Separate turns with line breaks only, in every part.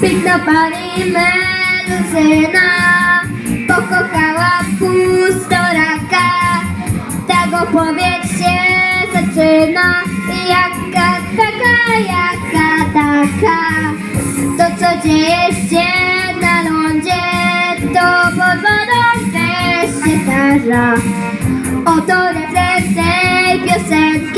Piękna pani meluzyna Pokochała pustoraka Tak opowieść się zaczyna Jaka taka, jaka taka. To co dzieje się na lądzie To pod wodą też się zdarza. Oto refleks tej piosenki.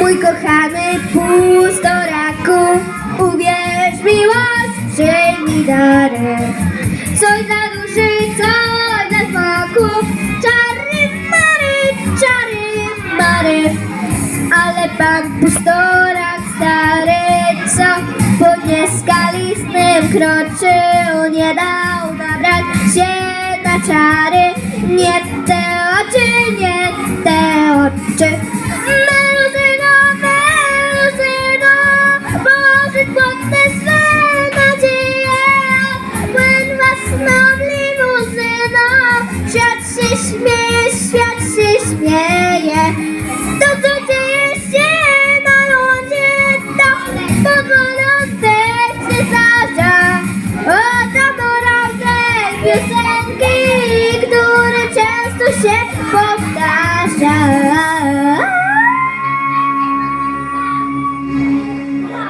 Mój kochany pustoraku, uwierz miłość, przyjmij dary. Coś dla duszy, coś dla smaku, czary mary, czary mary. Ale pan pustorak stary, co po nieskalistym kroczył, nie dał nabrać się na czary. Nie te oczy. Meluzyno, meluzyno, Boży płatne swe nadzieje. Płyn was nam limuzyno, świat się śmieje, świat się śmieje. To, co dzieje się na lądzie, to, to gorące się zdarza. O, tam oręże,